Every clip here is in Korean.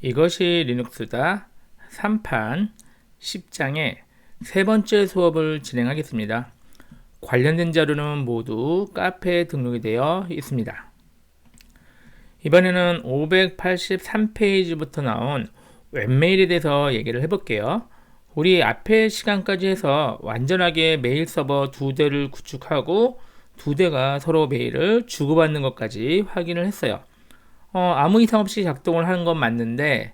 이것이 리눅스다 3판 10장의 세 번째 수업을 진행하겠습니다. 관련된 자료는 모두 카페에 등록이 되어 있습니다. 이번에는 583페이지부터 나온 웹메일에 대해서 얘기를 해볼게요. 우리 앞에 시간까지 해서 완전하게 메일 서버 두 대를 구축하고 두 대가 서로 메일을 주고받는 것까지 확인을 했어요. 어, 아무 이상 없이 작동을 하는 건 맞는데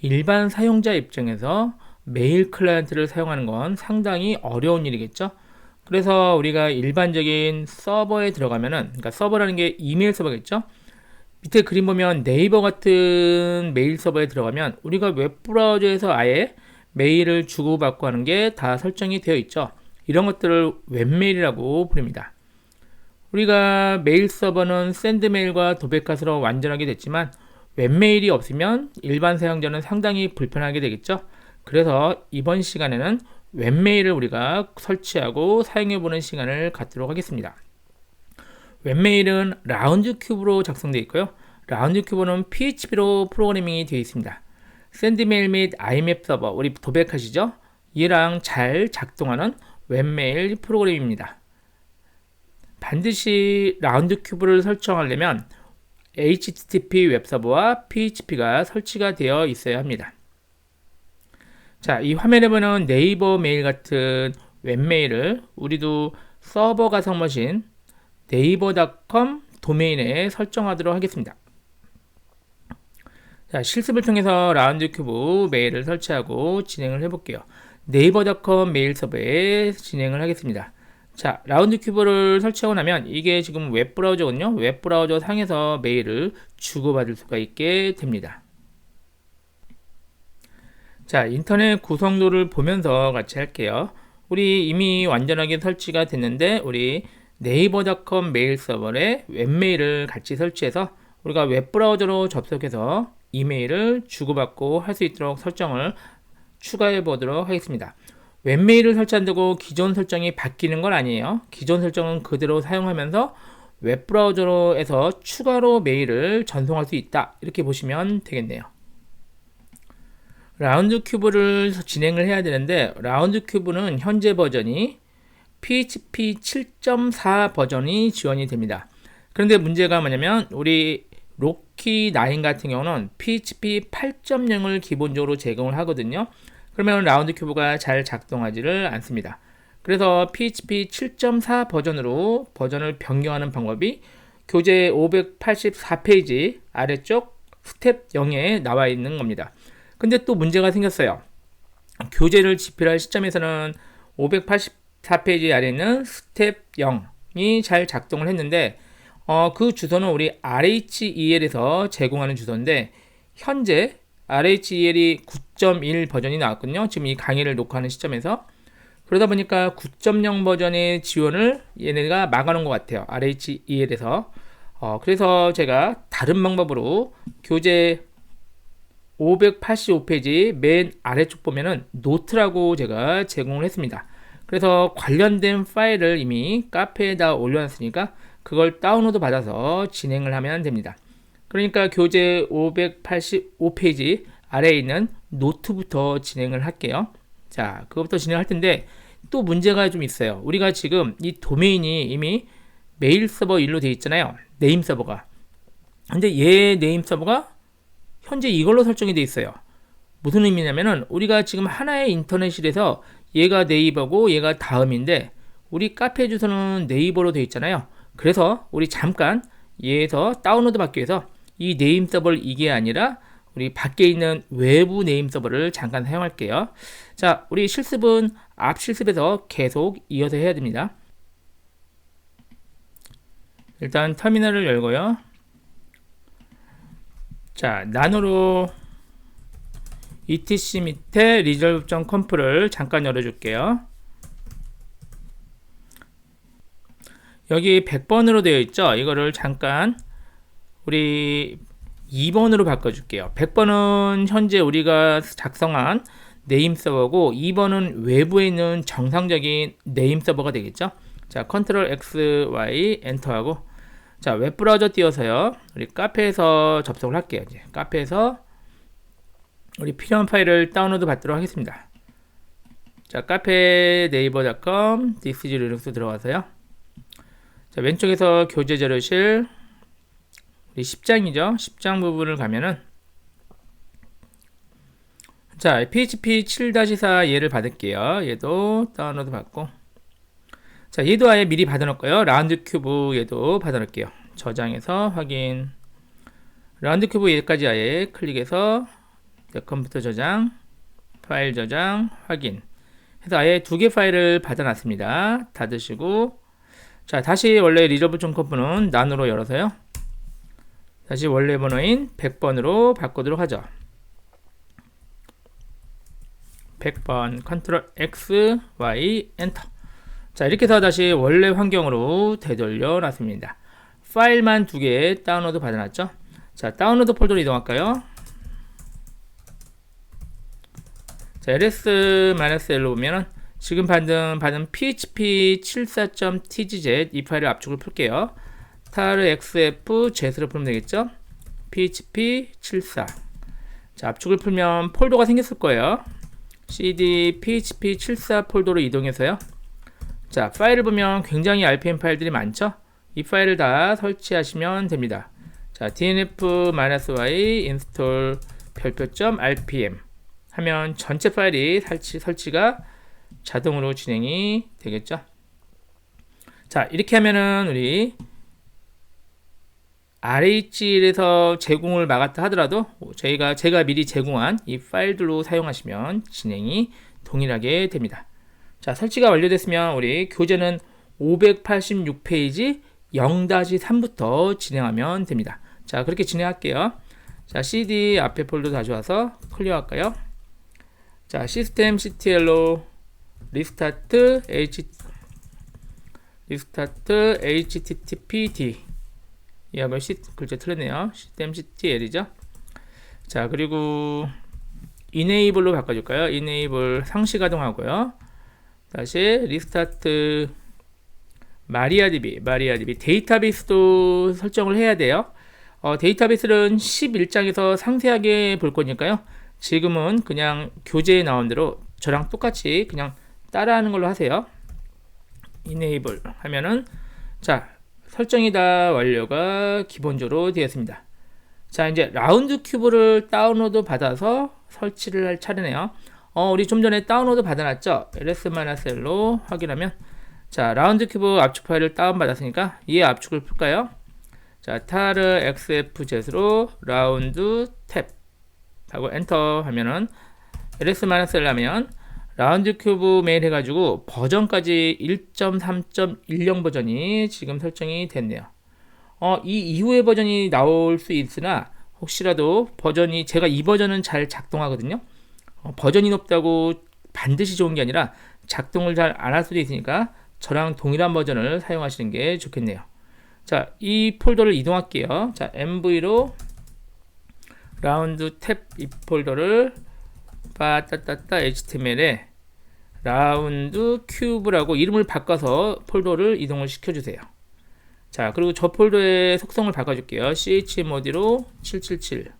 일반 사용자 입장에서 메일 클라이언트를 사용하는 건 상당히 어려운 일이겠죠. 그래서 우리가 일반적인 서버에 들어가면은 그러니까 서버라는 게 이메일 서버겠죠. 밑에 그림 보면 네이버 같은 메일 서버에 들어가면 우리가 웹 브라우저에서 아예 메일을 주고받고 하는 게 다 설정이 되어 있죠. 이런 것들을 웹메일이라고 부릅니다. 우리가 메일 서버는 샌드메일과 도백카스로 완전하게 됐지만 웹메일이 없으면 일반 사용자는 상당히 불편하게 되겠죠. 그래서 이번 시간에는 웹메일을 우리가 설치하고 사용해보는 시간을 갖도록 하겠습니다. 웹메일은 라운드 큐브로 작성되어 있고요. 라운드 큐브는 PHP로 프로그래밍이 되어 있습니다. 샌드메일 및 IMAP 서버, 우리 도백하시죠? 얘랑 잘 작동하는 웹메일 프로그램입니다. 반드시 라운드 큐브를 설정하려면 HTTP 웹서버와 PHP가 설치가 되어 있어야 합니다. 자, 이 화면에 보는 네이버 메일 같은 웹메일을 우리도 서버 가상 머신 네이버닷컴 도메인에 설정하도록 하겠습니다. 자, 실습을 통해서 라운드 큐브 메일을 설치하고 진행을 해볼게요. 네이버닷컴 메일 서버에 진행을 하겠습니다. 자, 라운드 큐브를 설치하고 나면 이게 지금 웹브라우저거든요. 웹브라우저 상에서 메일을 주고받을 수가 있게 됩니다. 자, 인터넷 구성도를 보면서 같이 할게요. 우리 이미 완전하게 설치가 됐는데 우리 네이버닷컴 메일 서버에 웹메일을 같이 설치해서 우리가 웹브라우저로 접속해서 이메일을 주고받고 할 수 있도록 설정을 추가해 보도록 하겠습니다. 웹메일을 설치한다고 기존 설정이 바뀌는 건 아니에요. 기존 설정은 그대로 사용하면서 웹브라우저로에서 추가로 메일을 전송할 수 있다. 이렇게 보시면 되겠네요. 라운드 큐브를 진행을 해야 되는데 라운드 큐브는 현재 버전이 PHP 7.4 버전이 지원이 됩니다. 그런데 문제가 뭐냐면 우리 로키 9 같은 경우는 PHP 8.0을 기본적으로 제공을 하거든요. 그러면 라운드 큐브가 잘 작동하지를 않습니다. 그래서 PHP 7.4 버전으로 버전을 변경하는 방법이 교재 584페이지 아래쪽 스텝 0에 나와 있는 겁니다. 근데 또 문제가 생겼어요. 교재를 집필할 시점에서는 584페이지 아래 있는 스텝 0이 잘 작동을 했는데 어, 그 주소는 우리 RHEL에서 제공하는 주소인데 현재 RHEL이 9.1 버전이 나왔거든요. 지금 이 강의를 녹화하는 시점에서. 그러다 보니까 9.0 버전의 지원을 얘네가 막아놓은 것 같아요. RHEL에서. 어, 그래서 제가 다른 방법으로 교재 585페이지 맨 아래쪽 보면은 노트라고 제가 제공을 했습니다. 그래서 관련된 파일을 이미 카페에다 올려놨으니까 그걸 다운로드 받아서 진행을 하면 됩니다. 그러니까 교재 585페이지 아래에 있는 노트부터 진행을 할게요. 자, 그것부터 진행할 텐데 또 문제가 좀 있어요. 우리가 지금 이 도메인이 이미 메일 서버 1로 되어 있잖아요. 네임 서버가. 근데 얘 네임 서버가 현재 이걸로 설정이 되어 있어요. 무슨 의미냐면은 우리가 지금 하나의 인터넷실에서 얘가 네이버고 얘가 다음인데 우리 카페 주소는 네이버로 되어 있잖아요. 그래서 우리 잠깐 얘에서 다운로드 받기 위해서 이 네임 서버를 이게 아니라 우리 밖에 있는 외부 네임 서버를 잠깐 사용할게요. 자, 우리 실습은 앞 실습에서 계속 이어서 해야 됩니다. 일단 터미널을 열고요. 자, 나노로 etc 밑에 resolve.conf를 잠깐 열어줄게요. 여기 100번으로 되어 있죠? 이거를 잠깐 우리 2번으로 바꿔줄게요. 100번은 현재 우리가 작성한 네임 서버고 2번은 외부에 있는 정상적인 네임 서버가 되겠죠. 자, 컨트롤 X, Y 엔터하고 자, 웹브라우저 띄워서요. 우리 카페에서 접속을 할게요. 이제 카페에서 우리 필요한 파일을 다운로드 받도록 하겠습니다. 자, 카페 네이버닷컴 디스지 리눅스 들어가서요. 자, 왼쪽에서 교재 자료실 우리 10장이죠. 10장 부분을 가면은 자, PHP 7-4 얘를 받을게요. 얘도 다운로드 받고 자, 얘도 아예 미리 받아놓을까요? 라운드 큐브 얘도 받아놓을게요. 저장해서 확인 라운드 큐브 얘까지 아예 클릭해서 컴퓨터 저장 파일 저장 확인 해서 아예 두 개 파일을 받아놨습니다. 닫으시고 자 다시 원래 리저블 컴프는 난으로 열어서요. 다시 원래 번호인 100번으로 바꾸도록 하죠. 100번 컨트롤 X, Y, 엔터. 자, 이렇게 해서 다시 원래 환경으로 되돌려 놨습니다. 파일만 두 개 다운로드 받아놨죠. 자, 다운로드 폴더로 이동할까요? 자, ls-l로 보면은 지금 받은, 받은 php 74.tgz 이 파일을 압축을 풀게요. Tar xf z로 풀면 되겠죠? php 74. 자, 압축을 풀면 폴더가 생겼을 거예요. cd php 74 폴더로 이동해서요. 자, 파일을 보면 굉장히 RPM 파일들이 많죠? 이 파일을 다 설치하시면 됩니다. 자, dnf-y install 별표점 rpm 하면 전체 파일이 설치, 설치가 자동으로 진행이 되겠죠. 자, 이렇게 하면은 우리 RHL에서 제공을 막았다 하더라도 저희가 제가 미리 제공한 이 파일들로 사용하시면 진행이 동일하게 됩니다. 자, 설치가 완료됐으면 우리 교재는 586페이지 0-3부터 진행하면 됩니다. 자, 그렇게 진행할게요. 자, CD 앞에 폴더 가져와서 클리어 할까요? 자, 시스템 CTL로 리스타트 H 리스타트 HTTPD 이 한번 시 글자 틀렸네요. 시스템 CTL이죠. 자, 그리고 이네이블로 바꿔줄까요? 이네이블 상시 가동하고요. 다시 리스타트 마리아DB, 마리아DB 데이터베이스도 설정을 해야 돼요. 어, 데이터베이스는 11장에서 상세하게 볼 거니까요. 지금은 그냥 교재에 나온 대로 저랑 똑같이 그냥 따라하는 걸로 하세요. enable 하면은 자 설정이 다 완료가 기본적으로 되었습니다. 자 이제 라운드 큐브를 다운로드 받아서 설치를 할 차례네요. 어, 우리 좀 전에 다운로드 받아놨죠? ls-l로 확인하면 자 라운드 큐브 압축 파일을 다운받았으니까 이 압축을 풀까요? 자, 타르 xfz로 라운드 탭 하고 엔터 하면은 ls-l 하면 라운드 큐브 메일 해가지고 버전까지 1.3.10 버전이 지금 설정이 됐네요. 어, 이 이후의 버전이 나올 수 있으나 혹시라도 버전이 제가 이 버전은 잘 작동하거든요. 어, 버전이 높다고 반드시 좋은 게 아니라 작동을 잘 안 할 수도 있으니까 저랑 동일한 버전을 사용하시는 게 좋겠네요. 자, 이 폴더를 이동할게요. 자, MV로 라운드 탭 이 폴더를 빠따따따 HTML에 라운드 큐브라고 이름을 바꿔서 폴더를 이동을 시켜주세요. 자, 그리고 저 폴더의 속성을 바꿔줄게요. chmod로 777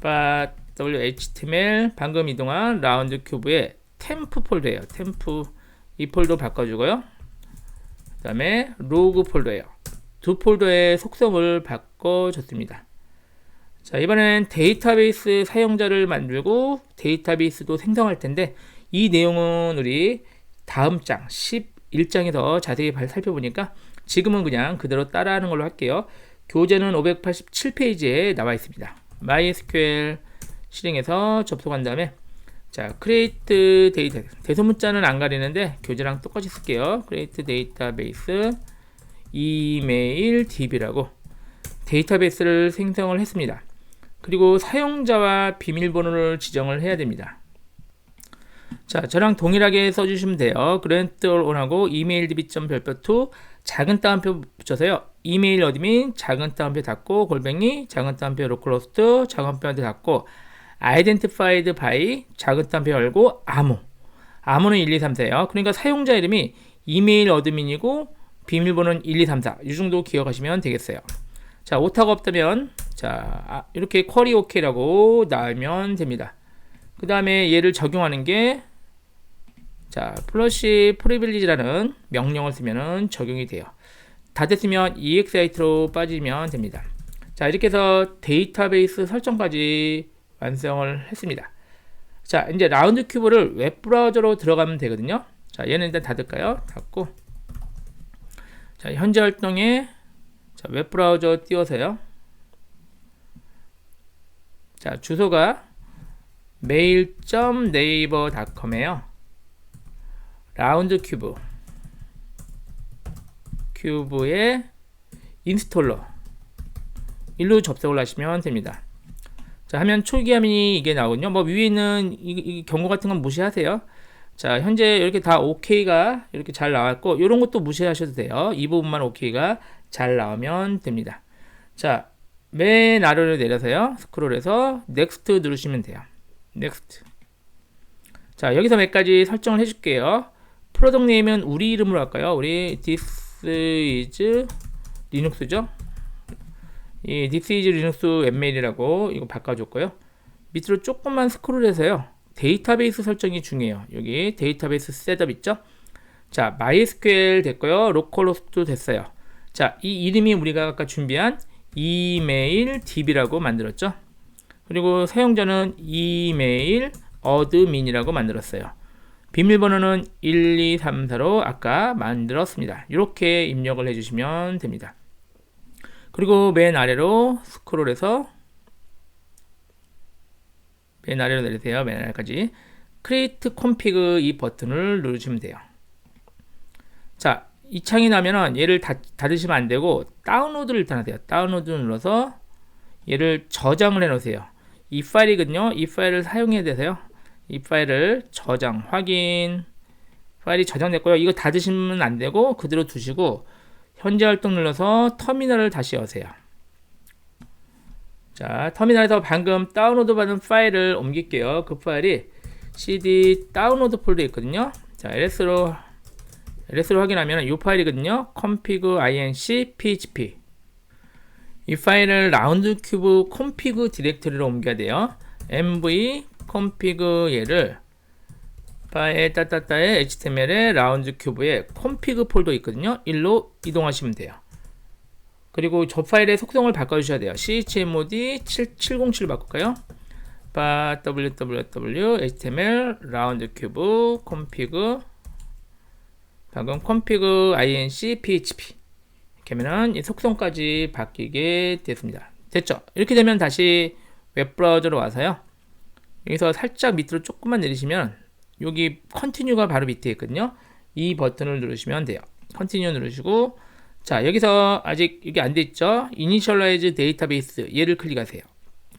빠 WHTML 방금 이동한 라운드 큐브의 템프 폴더예요. 템프 이 폴더 바꿔주고요. 그 다음에 로그 폴더예요. 두 폴더의 속성을 바꿔줬습니다. 자, 이번엔 데이터베이스 사용자를 만들고 데이터베이스도 생성할 텐데 이 내용은 우리 다음 장 11장에서 자세히 살펴보니까 지금은 그냥 그대로 따라하는 걸로 할게요. 교재는 587페이지에 나와 있습니다. MySQL 실행해서 접속한 다음에 자, create 데이터 대소문자는 안 가리는데 교재랑 똑같이 쓸게요. create 데이터베이스 이메일 db라고 데이터베이스를 생성을 했습니다. 그리고 사용자와 비밀번호를 지정을 해야 됩니다. 자, 저랑 동일하게 써주시면 돼요. 그랜트 온하고 이메일 db 별표 2 작은 따옴표 붙여서요. 이메일 어드민 작은 따옴표 닫고 골뱅이 작은 따옴표 로컬호스트 작은 따옴표 닫고 identified by 작은 따옴표 열고 암호 암호는 1, 2, 3, 4예요. 그러니까 사용자 이름이 이메일 어드민이고 비밀번호는 1, 2, 3, 4. 이 정도 기억하시면 되겠어요. 자, 오타가 없다면 자, 아, 이렇게 쿼리 오케이라고 나오면 됩니다. 그 다음에 얘를 적용하는 게 자, 플러시 프리빌리지라는 명령을 쓰면은 적용이 돼요. 다 됐으면 EXIT로 빠지면 됩니다. 자, 이렇게 해서 데이터베이스 설정까지 완성을 했습니다. 자, 이제 라운드 큐브를 웹브라우저로 들어가면 되거든요. 자, 얘는 일단 닫을까요? 닫고. 자, 현재 활동에 자, 웹브라우저 띄워서요. 자, 주소가 mail.naver.com에요. 라운드 큐브. 큐브의 인스톨러. 일로 접속을 하시면 됩니다. 자, 화면 초기 화면이 이게 나오거든요. 뭐 위에 있는 이, 이 경고 같은 건 무시하세요. 자, 현재 이렇게 다 OK가 이렇게 잘 나왔고, 이런 것도 무시하셔도 돼요. 이 부분만 OK가 잘 나오면 됩니다. 자, 맨 아래로 내려서요. 스크롤해서 Next 누르시면 돼요. Next. 자, 여기서 몇 가지 설정을 해줄게요. 프로덕 네임은 우리 이름으로 할까요? 우리 This is 리눅스죠? 이 This is 리눅스 웹메일이라고 이거 바꿔줬고요. 밑으로 조금만 스크롤해서요. 데이터베이스 설정이 중요해요. 여기 데이터베이스 셋업 있죠? 자, MySQL 됐고요. 로컬호스트 됐어요. 자, 이 이름이 우리가 아까 준비한 이메일 DB라고 만들었죠. 그리고 사용자는 이메일 어드민이라고 만들었어요. 비밀번호는 1234로 아까 만들었습니다. 이렇게 입력을 해주시면 됩니다. 그리고 맨 아래로 스크롤해서 맨 아래로 내리세요. 맨 아래까지. Create Config 이 버튼을 누르시면 돼요. 자, 이 창이 나면은 얘를 닫, 닫으시면 안 되고 다운로드를 일단 하세요. 다운로드 눌러서 얘를 저장을 해 놓으세요. 이 파일이거든요. 이 파일을 사용해야 되세요. 이 파일을 저장, 확인. 파일이 저장됐고요. 이거 닫으시면 안 되고 그대로 두시고 현재 활동 눌러서 터미널을 다시 여세요. 자, 터미널에서 방금 다운로드 받은 파일을 옮길게요. 그 파일이 cd 다운로드 폴더에 있거든요. 자, ls로 ls로 확인하면 이 파일이거든요. config inc php 이 파일을 라운드 큐브 config 디렉터리로 옮겨야 돼요. mv config 얘를 파일 따따따의 html의 라운드 큐브에 config 폴더 있거든요. 일로 이동하시면 돼요. 그리고 저 파일의 속성을 바꿔주셔야 돼요. chmod 707 바꿀까요? 바 www html 라운드 큐브 config 방금 config inc php 이렇게 하면은 이 속성까지 바뀌게 됐습니다. 됐죠? 이렇게 되면 다시 웹브라우저로 와서요. 여기서 살짝 밑으로 조금만 내리시면 여기 컨티뉴가 바로 밑에 있거든요. 이 버튼을 누르시면 돼요. 컨티뉴 누르시고 자 여기서 아직 이게 안 돼 있죠 이니셜라이즈 데이터베이스 얘를 클릭하세요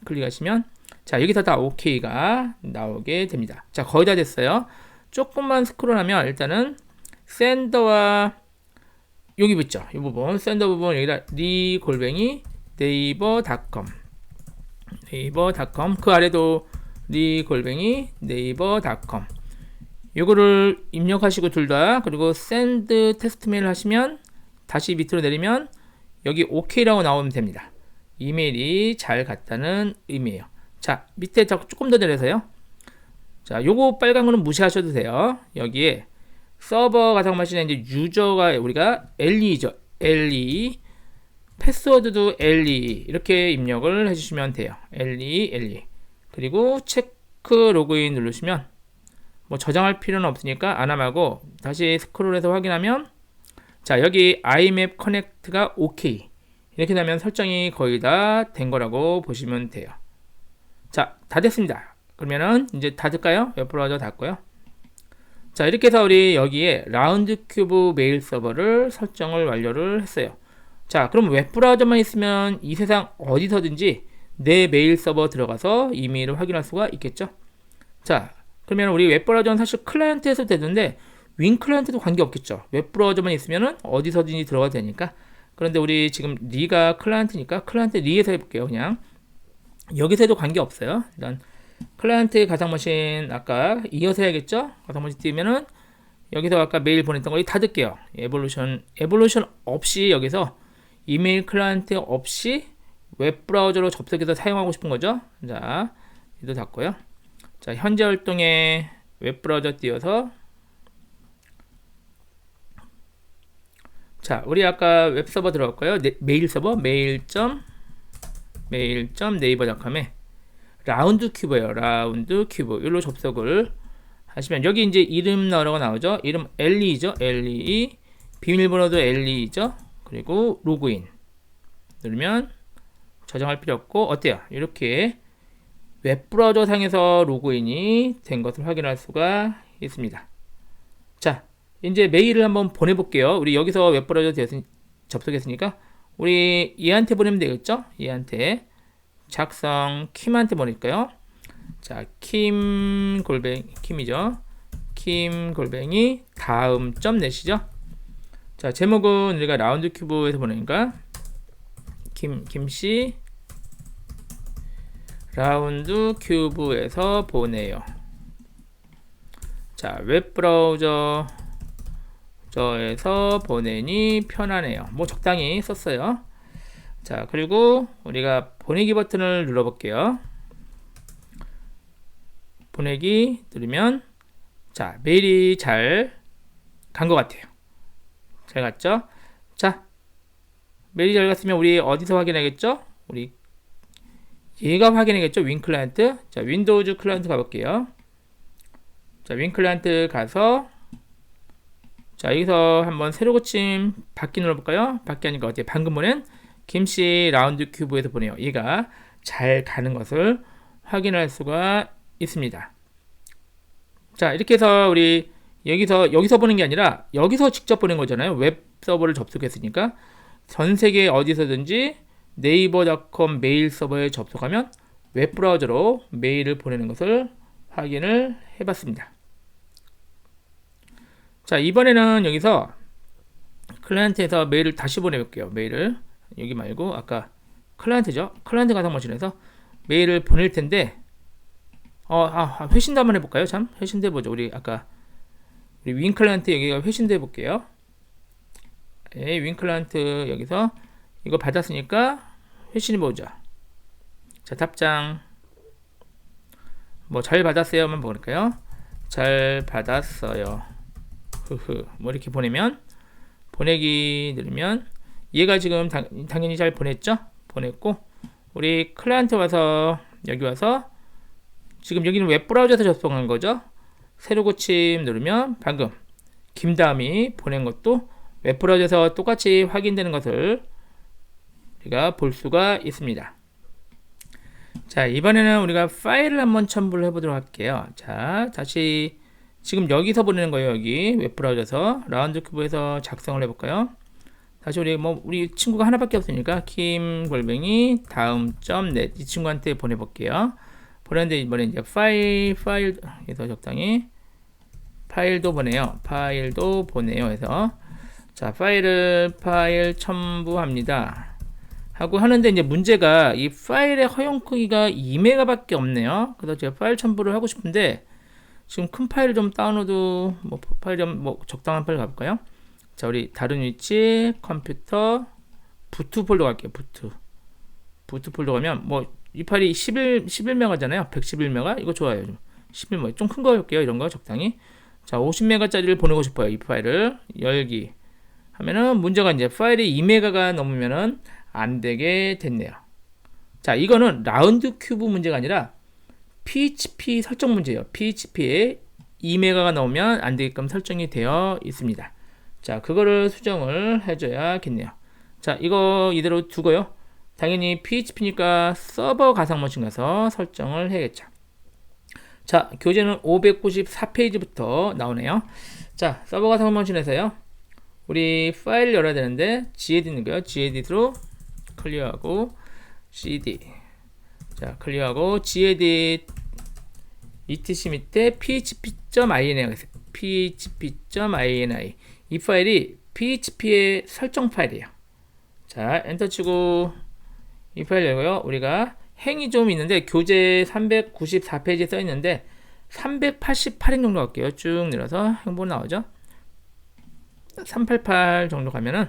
클릭하시면 자 여기서 다 OK가 나오게 됩니다 자 거의 다 됐어요 조금만 스크롤하면 일단은 샌더와 여기 있죠 이 부분 샌더 부분 여기다 리 골뱅이 네이버닷컴 네이버닷컴 그 아래도 리 골뱅이 네이버닷컴 요거를 입력하시고 둘 다 그리고 샌드 테스트 메일 하시면 다시 밑으로 내리면 여기 OK라고 나오면 됩니다. 이메일이 잘 갔다는 의미예요. 자, 밑에 조금 더 내려서요. 자, 요거 빨간 거는 무시하셔도 돼요. 여기에 서버가 사용하시는 이제 유저가 우리가 LE죠. LE. 패스워드도 LE. 이렇게 입력을 해주시면 돼요. LE, LE. 그리고 체크 로그인 누르시면 뭐 저장할 필요는 없으니까 안함하고 다시 스크롤해서 확인하면 자 여기 IMAP 커넥트가 OK 이렇게 되면 설정이 거의 다 된 거라고 보시면 돼요 자 다 됐습니다 그러면은 이제 닫을까요 웹브라우저 닫고요 자 이렇게 해서 우리 여기에 라운드 큐브 메일 서버를 설정을 완료를 했어요 자 그럼 웹브라우저만 있으면 이 세상 어디서든지 내 메일 서버 들어가서 이메일을 확인할 수가 있겠죠 자 그러면 우리 웹브라우저는 사실 클라이언트에서 되는데 윈 클라이언트도 관계없겠죠. 웹브라우저만 있으면은 어디서든지 들어가도 되니까. 그런데 우리 지금 리가 클라이언트니까 클라이언트 리에서 해볼게요. 그냥 여기서 해도 관계없어요. 일단 클라이언트 가상머신 아까 이어서 해야겠죠. 가상머신 띄면은 여기서 아까 메일 보냈던 거 닫을게요. 에볼루션 에볼루션 없이 여기서 이메일 클라이언트 없이 웹 브라우저로 접속해서 사용하고 싶은 거죠. 자, 이도 닫고요. 자, 현재 활동에 웹 브라우저 띄워서 자, 우리 아까 웹 서버 들어갈까요? 네, 메일 서버 메일 점 메일 점 네이버닷컴에 라운드 큐브예요. 라운드 큐브. 일로 접속을 하시면 여기 이제 이름 넣으라고 나오죠. 이름 엘리죠. 엘리 비밀번호도 엘리죠. 그리고 로그인 누르면 저장할 필요 없고 어때요? 이렇게 웹브라우저 상에서 로그인이 된 것을 확인할 수가 있습니다. 자, 이제 메일을 한번 보내볼게요. 우리 여기서 웹브라우저 접속했으니까 우리 얘한테 보내면 되겠죠? 얘한테 작성 킴한테 보낼까요? 자, 킴 골뱅 킴이죠. 킴 골뱅이 다음 점 넷이죠. 자, 제목은 우리가 라운드 큐브에서 보내니까 김 김씨 라운드 큐브에서 보내요. 자, 웹 브라우저 저에서 보내니 편하네요. 뭐 적당히 썼어요. 자, 그리고 우리가 보내기 버튼을 눌러볼게요. 보내기 누르면 자, 메일이 잘 간 것 같아요. 잘 갔죠? 자, 메일이 잘 갔으면 우리 어디서 확인하겠죠? 우리 얘가 확인하겠죠? 윈 클라이언트. 자, 윈도우즈 클라이언트 가볼게요. 자, 윈 클라이언트 가서 자, 여기서 한번 새로 고침 받기 눌러볼까요? 받기 하니까 어때요? 방금 보낸 김씨 라운드 큐브에서 보내요. 얘가 잘 가는 것을 확인할 수가 있습니다. 자, 이렇게 해서 우리 여기서 여기서 보는 게 아니라 여기서 직접 보낸 거잖아요. 웹 서버를 접속했으니까 전 세계 어디서든지 네이버닷컴 메일 서버에 접속하면 웹 브라우저로 메일을 보내는 것을 확인을 해봤습니다. 자, 이번에는 여기서 클라이언트에서 메일을 다시 보내볼게요. 메일을 여기 말고 아까 클라이언트죠. 클라이언트 가상 머신에서 메일을 보낼 텐데 어, 아, 회신도 한번 해볼까요? 참 회신도 해보죠. 우리 아까 우리 윈 클라이언트 여기가 회신도 해볼게요. 예, 윈 클라이언트 여기서 이거 받았으니까 회신해 보자. 자, 답장 뭐 잘 받았어요만 볼까요? 잘 받았어요. 흐흐. 뭐 이렇게 보내면 보내기 누르면 얘가 지금 당, 당연히 잘 보냈죠? 보냈고 우리 클라이언트 와서 여기 와서 지금 여기는 웹 브라우저에서 접속한 거죠. 새로 고침 누르면 방금 김다음이 보낸 것도 웹 브라우저에서 똑같이 확인되는 것을 우리가 볼 수가 있습니다. 자, 이번에는 우리가 파일을 한번 첨부를 해보도록 할게요. 자, 다시 지금 여기서 보내는 거예요. 여기 웹 브라우저에서 라운드 큐브에서 작성을 해볼까요? 다시 우리 뭐 우리 친구가 하나밖에 없으니까 김 골뱅이 다음 점 넷 이 친구한테 보내볼게요. 보냈는데 이번에 이제 파일 파일에서 적당히 파일도 보내요. 파일도 보내요. 해서 자 파일을 파일 첨부합니다. 하고 하는데 이제 문제가 이 파일의 허용 크기가 2메가밖에 없네요. 그래서 제가 파일 첨부를 하고 싶은데 지금 큰 파일 좀 다운로드 뭐 파일 좀뭐 적당한 파일 가볼까요? 자 우리 다른 위치 컴퓨터 부트 폴더 갈게요. 부트 부트 폴더 가면 뭐 이 파일이 11 11메가잖아요. 111메가 이거 좋아요. 11메가 좀 큰 거 할게요. 이런 거 적당히 자 50메가짜리를 보내고 싶어요. 이 파일을 열기 하면은 문제가 이제 파일이 2메가가 넘으면은 안 되게 됐네요. 자 이거는 라운드 큐브 문제가 아니라 PHP 설정 문제예요. PHP에 2메가가 나오면 안 되게끔 설정이 되어 있습니다. 자, 그거를 수정을 해줘야겠네요. 자, 이거 이대로 두고요. 당연히 PHP니까 서버 가상 머신 가서 설정을 해야겠죠. 자, 교재는 594페이지부터 나오네요. 자, 서버 가상 머신에서요. 우리 파일 열어야 되는데 gedit는 거요. gedit로 클리어하고 cd 자, 클리어하고 gedit etc 밑에 php.ini php.ini 이 파일이 php의 설정 파일이에요. 자, 엔터 치고 이 파일 열고요. 우리가 행이 좀 있는데 교재 394페이지에 써 있는데 388행 정도 갈게요. 쭉 내려서 행본 나오죠. 388 정도 가면은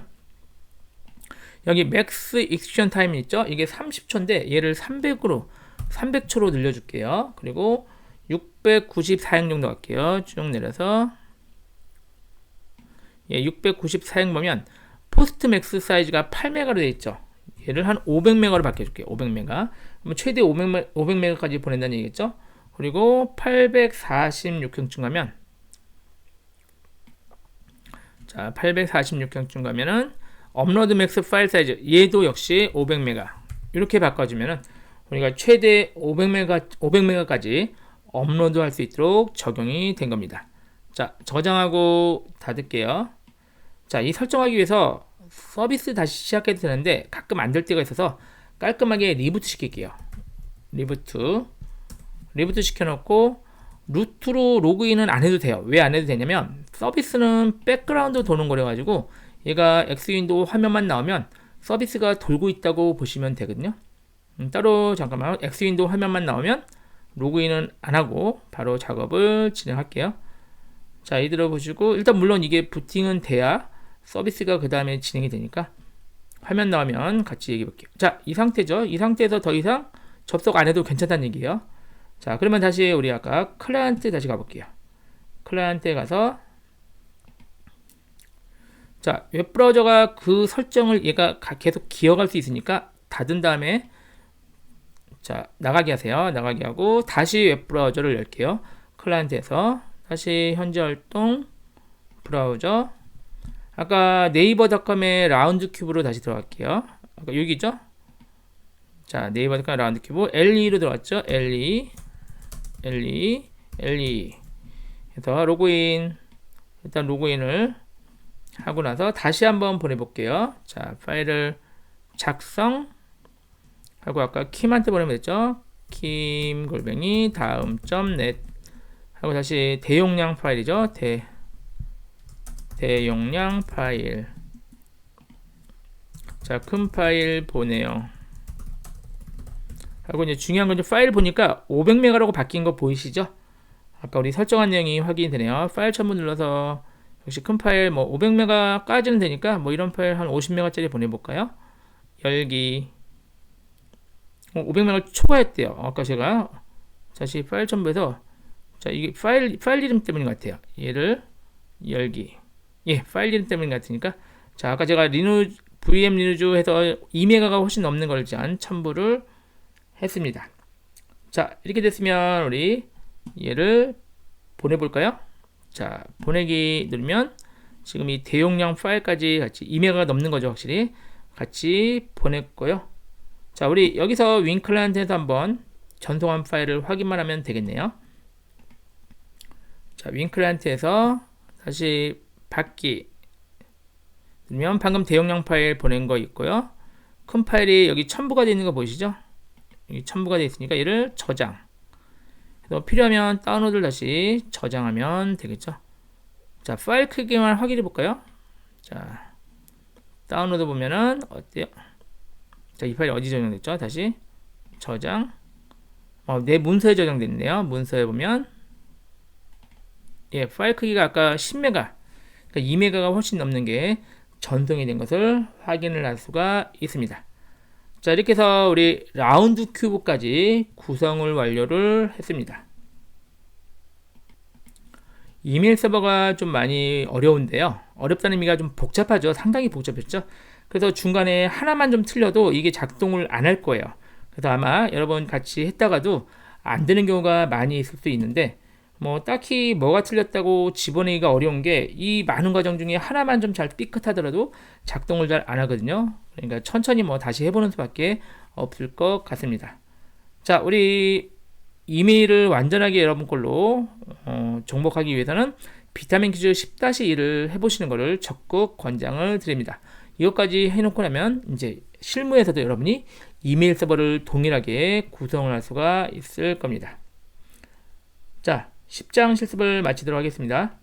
여기 맥스 익스션 타임 있죠? 이게 30초인데 얘를 300으로 300초로 늘려줄게요. 그리고 694행 정도 갈게요. 쭉 내려서 예, 694행 보면 포스트 맥스 사이즈가 8메가로 되어 있죠. 얘를 한 500메가로 바꿔줄게요. 500메가. 그러면 최대 500메, 500메가까지 보낸다는 얘기겠죠? 그리고 846행쯤 가면 자, 846행쯤 가면은 업로드 맥스 파일 사이즈 얘도 역시 500메가 이렇게 바꿔주면은 우리가 최대 500메가 500메가까지 업로드 할 수 있도록 적용이 된 겁니다. 자, 저장하고 닫을게요. 자, 이 설정하기 위해서 서비스 다시 시작해도 되는데 가끔 안 될 때가 있어서 깔끔하게 리부트 시킬게요. 리부트. 리부트 시켜놓고 루트로 로그인은 안 해도 돼요. 왜 안 해도 되냐면 서비스는 백그라운드 도는 거래 가지고 얘가 엑스윈도우 화면만 나오면 서비스가 돌고 있다고 보시면 되거든요. 음, 따로 잠깐만 엑스윈도우 화면만 나오면 로그인은 안 하고 바로 작업을 진행할게요. 자, 이 들어 보시고 일단 물론 이게 부팅은 돼야 서비스가 그 다음에 진행이 되니까 화면 나오면 같이 얘기해 볼게요. 자, 이 상태죠. 이 상태에서 더 이상 접속 안 해도 괜찮다는 얘기예요. 자, 그러면 다시 우리 아까 클라이언트 다시 가볼게요. 클라이언트에 가서 자, 웹브라우저가 그 설정을 얘가 계속 기억할 수 있으니까 닫은 다음에 자, 나가게 하세요. 나가게 하고 다시 웹브라우저를 열게요. 클라이언트에서 다시 현재 활동 브라우저 아까 네이버닷컴의 라운드 큐브로 다시 들어갈게요. 아까 여기죠? 자, 네이버닷컴 라운드 큐브 LE로 들어갔죠? LE LE LE 해서 로그인 일단 로그인을 하고 나서 다시 한번 보내볼게요. 자, 파일을 작성 하고 아까 킴한테 보내면 됐죠? 킴 골뱅이 다음 점 net 하고 다시 대용량 파일이죠. 대 대용량 파일 자, 큰 파일 보내요. 하고 이제 중요한 건 이제 파일 보니까 500메가라고 바뀐 거 보이시죠? 아까 우리 설정한 내용이 확인되네요. 파일 첨부 눌러서 역시 큰 파일 뭐 500메가까지는 되니까 뭐 이런 파일 한 50메가짜리 보내볼까요? 열기 500메가 초과했대요. 아까 제가 다시 파일 첨부해서 자 이게 파일 파일 이름 때문인 것 같아요. 얘를 열기 예 파일 이름 때문인 것 같으니까 자 아까 제가 리누 VM 리누즈 해서 2메가가 훨씬 넘는 걸 일단 첨부를 했습니다. 자 이렇게 됐으면 우리 얘를 보내볼까요? 자 보내기 누르면 지금 이 대용량 파일까지 같이 2메가가 넘는 거죠 확실히 같이 보냈고요. 자, 우리 여기서 윈클라이언트에서 한번 전송한 파일을 확인만 하면 되겠네요. 자, 윈클라이언트에서 다시 받기 그러면 방금 대용량 파일 보낸 거 있고요. 큰 파일이 여기 첨부가 되어 있는 거 보이시죠? 여기 첨부가 되어 있으니까 얘를 저장. 그래서 필요하면 다운로드를 다시 저장하면 되겠죠. 자, 파일 크기만 확인해 볼까요? 자, 다운로드 보면은 어때요? 자, 이 파일이 어디 저장됐죠? 다시 저장. 어, 내 문서에 저장됐네요. 문서에 보면 예, 파일 크기가 아까 10메가, 그러니까 2메가가 훨씬 넘는 게 전송이 된 것을 확인을 할 수가 있습니다. 자, 이렇게 해서 우리 라운드 큐브까지 구성을 완료를 했습니다. 이메일 서버가 좀 많이 어려운데요. 어렵다는 의미가 좀 복잡하죠. 상당히 복잡했죠. 그래서 중간에 하나만 좀 틀려도 이게 작동을 안 할 거예요. 그래서 아마 여러분 같이 했다가도 안 되는 경우가 많이 있을 수 있는데 뭐 딱히 뭐가 틀렸다고 집어내기가 어려운 게 이 많은 과정 중에 하나만 좀 잘 삐끗하더라도 작동을 잘 안 하거든요. 그러니까 천천히 뭐 다시 해보는 수밖에 없을 것 같습니다. 자, 우리 이메일을 완전하게 여러분 걸로 어, 정복하기 위해서는 비타민 퀴즈 10-1을 해보시는 것을 적극 권장을 드립니다. 이것까지 해놓고 나면 이제 실무에서도 여러분이 이메일 서버를 동일하게 구성을 할 수가 있을 겁니다. 자, 10장 실습을 마치도록 하겠습니다.